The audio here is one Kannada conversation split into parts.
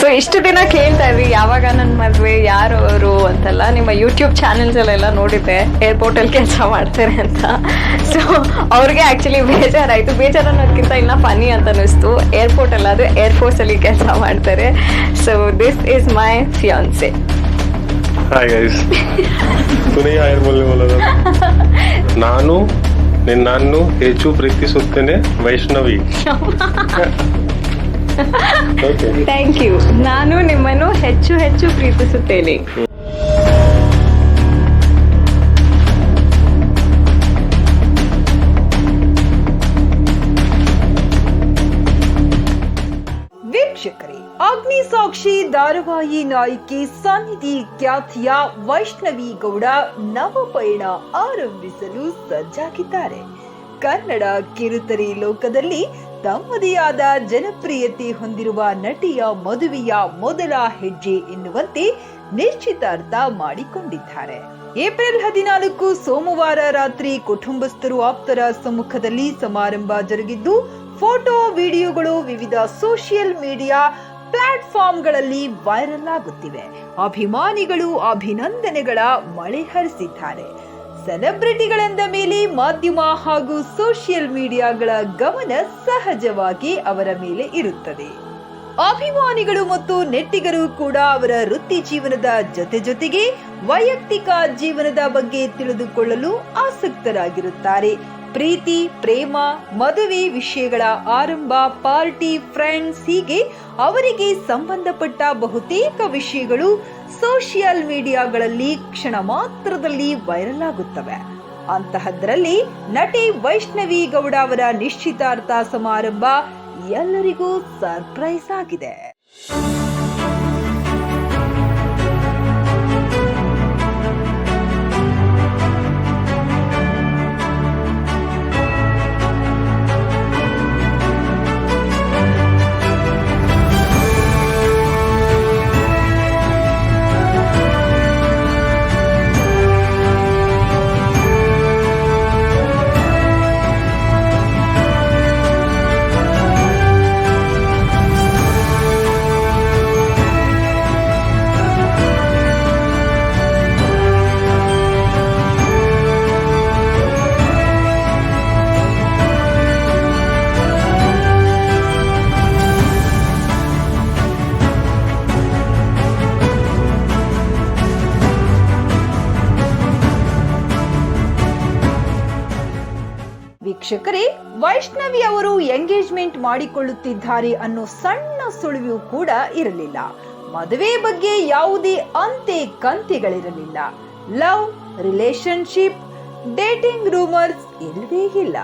ಸೊ ಇಷ್ಟು ದಿನ ಕೇಳ್ತಾ ಇದ್ವಿ ಯಾವಾಗ ನನ್ನ ಮದ್ವೆ ಯಾರು ಅವರು ಅಂತೆಲ್ಲ ನಿಮ್ಮ ಯೂಟ್ಯೂಬ್ ಚಾನೆಲ್ಸಲ್ಲೆಲ್ಲ ನೋಡಿದ್ದೆ ಏರ್ಪೋರ್ಟಲ್ಲಿ ಕೆಲಸ ಮಾಡ್ತಾರೆ ಅಂತ. ಸೊ ಅವ್ರಿಗೆ ಆಕ್ಚುಲಿ ಬೇಜಾರಾಯಿತು. ಬೇಜಾರು ಅನ್ನೋದಕ್ಕಿಂತ ಇನ್ನ ಫನಿ ಅಂತ ಅನಿಸ್ತು ಏರ್ಪೋರ್ಟ್ ಅಲ್ಲಾದ್ರೆ ಏರ್ಫೋರ್ಸ್ ಅಲ್ಲಿ ಕೆಲಸ ಮಾಡ್ತಾರೆ. So this is my fiance ನಾನು ನಿನ್ನನ್ನು ಹೆಚ್ಚು ಪ್ರೀತಿಸುತ್ತೇನೆ ವೈಷ್ಣವಿ. ಥ್ಯಾಂಕ್ ಯು ನಾನು ನಿಮ್ಮನ್ನು ಹೆಚ್ಚು ಹೆಚ್ಚು ಪ್ರೀತಿಸುತ್ತೇನೆ. ವೀಕ್ಷಕರೇ ಅಗ್ನಿ ಸಾಕ್ಷಿ ಧಾರಾವಾಹಿ ನಾಯಕಿ ಸನ್ನಿಧಿ ಖ್ಯಾತಿಯ ವೈಷ್ಣವಿ ಗೌಡ ನವಪಯಣ ಆರಂಭಿಸಲು ಸಜ್ಜಾಗಿದ್ದಾರೆ. ಕನ್ನಡ ಕಿರುತೆರೆ ಲೋಕದಲ್ಲಿ ತಮ್ಮದೇ ಆದ ಜನಪ್ರಿಯತೆ ಹೊಂದಿರುವ ನಟಿಯ ಮದುವೆಯ ಮೊದಲ ಹೆಜ್ಜೆ ಎನ್ನುವಂತೆ ನಿಶ್ಚಿತಾರ್ಥ ಮಾಡಿಕೊಂಡಿದ್ದಾರೆ. ಏಪ್ರಿಲ್ ಹದಿನಾಲ್ಕು ಸೋಮವಾರ ರಾತ್ರಿ ಕುಟುಂಬಸ್ಥರು ಆಪ್ತರ ಸಮ್ಮುಖದಲ್ಲಿ ಸಮಾರಂಭ ಜರುಗಿದ್ದು, ಫೋಟೋ, ವಿಡಿಯೋಗಳು ವಿವಿಧ ಸೋಷಿಯಲ್ ಮೀಡಿಯಾ ಪ್ಲಾಟ್ಫಾರ್ಮ್ಗಳಲ್ಲಿ ವೈರಲ್ ಆಗುತ್ತಿವೆ. ಅಭಿಮಾನಿಗಳು ಅಭಿನಂದನೆಗಳ ಮಳೆ ಹರಿಸಿದ್ದಾರೆ. ಸೆಲೆಬ್ರಿಟಿಗಳೆಂದ ಮೇಲೆ ಮಾಧ್ಯಮ ಹಾಗೂ ಸೋಷಿಯಲ್ ಮೀಡಿಯಾಗಳ ಗಮನ ಸಹಜವಾಗಿ ಅವರ ಮೇಲೆ ಇರುತ್ತದೆ. ಅಭಿಮಾನಿಗಳು ಮತ್ತು ನೆಟ್ಟಿಗರು ಕೂಡ ಅವರ ವೃತ್ತಿ ಜೀವನದ ಜೊತೆ ಜೊತೆಗೆ ವೈಯಕ್ತಿಕ ಜೀವನದ ಬಗ್ಗೆ ತಿಳಿದುಕೊಳ್ಳಲು ಆಸಕ್ತರಾಗಿರುತ್ತಾರೆ. ಪ್ರೀತಿ, ಪ್ರೇಮ, ಮದುವೆ ವಿಷಯಗಳ ಆರಂಭ, ಪಾರ್ಟಿ, ಫ್ರೆಂಡ್ಸ್ ಹೀಗೆ ಅವರಿಗೆ ಸಂಬಂಧಪಟ್ಟ ಬಹುತೇಕ ವಿಷಯಗಳು ಸೋಷಿಯಲ್ ಮೀಡಿಯಾಗಳಲ್ಲಿ ಕ್ಷಣ ಮಾತ್ರದಲ್ಲಿ ವೈರಲ್ ಆಗುತ್ತವೆ. ಅಂತಹದ್ರಲ್ಲಿ ನಟಿ ವೈಷ್ಣವಿ ಗೌಡ ಅವರ ನಿಶ್ಚಿತಾರ್ಥ ಸಮಾರಂಭ ಎಲ್ಲರಿಗೂ ಸರ್ಪ್ರೈಸ್ ಆಗಿದೆ. ವೀಕ್ಷಕರೇ, ವೈಷ್ಣವಿ ಅವರು ಎಂಗೇಜ್ಮೆಂಟ್ ಮಾಡಿಕೊಳ್ಳುತ್ತಿದ್ದಾರೆ ಅನ್ನೋ ಸಣ್ಣ ಸುಳಿವು ಕೂಡ ಇರಲಿಲ್ಲ. ಮದುವೆ ಬಗ್ಗೆ ಯಾವುದೇ ಅಂತೆ ಕಂತೆಗಳಿರಲಿಲ್ಲ. ಲವ್ ರಿಲೇಶನ್ಶಿಪ್ ಡೇಟಿಂಗ್ ರೂಮರ್ಸ್ ಇಲ್ಲವೇ ಇಲ್ಲ.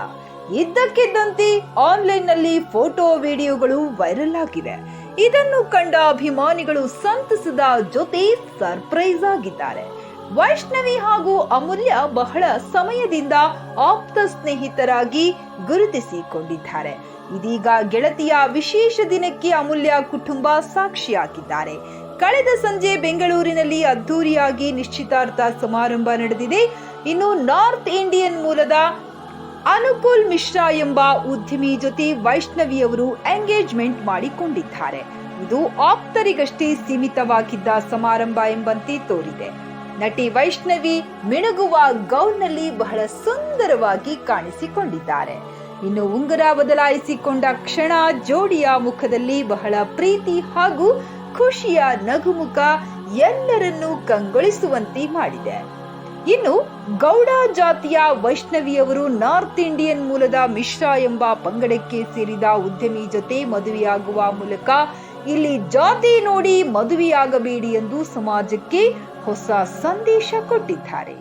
ಇದ್ದಕ್ಕಿದ್ದಂತೆ ಆನ್ಲೈನ್ನಲ್ಲಿ ಫೋಟೋ, ವಿಡಿಯೋಗಳು ವೈರಲ್ ಆಗಿವೆ. ಇದನ್ನು ಕಂಡ ಅಭಿಮಾನಿಗಳು ಸಂತಸದ ಜೊತೆ ಸರ್ಪ್ರೈಸ್ ಆಗಿದ್ದಾರೆ. ವೈಷ್ಣವಿ ಹಾಗೂ ಅಮೂಲ್ಯ ಬಹಳ ಸಮಯದಿಂದ ಆಪ್ತ ಸ್ನೇಹಿತರಾಗಿ ಗುರುತಿಸಿಕೊಂಡಿದ್ದಾರೆ. ಇದೀಗ ಗೆಳತಿಯ ವಿಶೇಷ ದಿನಕ್ಕೆ ಅಮೂಲ್ಯ ಕುಟುಂಬ ಸಾಕ್ಷಿಯಾಗಿದ್ದಾರೆ. ಕಳೆದ ಸಂಜೆ ಬೆಂಗಳೂರಿನಲ್ಲಿ ಅದ್ದೂರಿಯಾಗಿ ನಿಶ್ಚಿತಾರ್ಥ ಸಮಾರಂಭ ನಡೆದಿದೆ. ಇನ್ನು ನಾರ್ತ್ ಇಂಡಿಯನ್ ಮೂಲದ ಅನುಕೂಲ್ ಮಿಶ್ರಾ ಎಂಬ ಉದ್ಯಮಿ ಜೊತೆ ವೈಷ್ಣವಿ ಅವರು ಎಂಗೇಜ್ಮೆಂಟ್ ಮಾಡಿಕೊಂಡಿದ್ದಾರೆ. ಇದು ಆಪ್ತರಿಗಷ್ಟೇ ಸೀಮಿತವಾಗಿದ್ದ ಸಮಾರಂಭ ಎಂಬಂತೆ ತೋರಿದೆ. ನಟಿ ವೈಷ್ಣವಿ ಮಿಣುಗುವ ಗೌನ್ನಲ್ಲಿ ಬಹಳ ಸುಂದರವಾಗಿ ಕಾಣಿಸಿಕೊಂಡಿದ್ದಾರೆ. ಇನ್ನು ಉಂಗುರ ಬದಲಾಯಿಸಿಕೊಂಡ ಕ್ಷಣ ಜೋಡಿಯ ಮುಖದಲ್ಲಿ ಬಹಳ ಪ್ರೀತಿ ಹಾಗೂ ಖುಷಿಯ ನಗುಮುಖ ಎಲ್ಲರನ್ನೂ ಕಂಗೊಳಿಸುವಂತೆ ಮಾಡಿದೆ. ಇನ್ನು ಗೌಡ ಜಾತಿಯ ವೈಷ್ಣವಿಯವರು ನಾರ್ತ್ ಇಂಡಿಯನ್ ಮೂಲದ ಮಿಶ್ರಾ ಎಂಬ ಪಂಗಡಕ್ಕೆ ಸೇರಿದ ಉದ್ಯಮಿ ಜೊತೆ ಮದುವೆಯಾಗುವ ಮೂಲಕ ಇಲ್ಲಿ ಜಾತಿ ನೋಡಿ ಮದುವೆಯಾಗಬೇಡಿ ಎಂದು ಸಮಾಜಕ್ಕೆ ಹೊಸ ಸಂದೇಶ ಕೊಟ್ಟಿದ್ದಾರೆ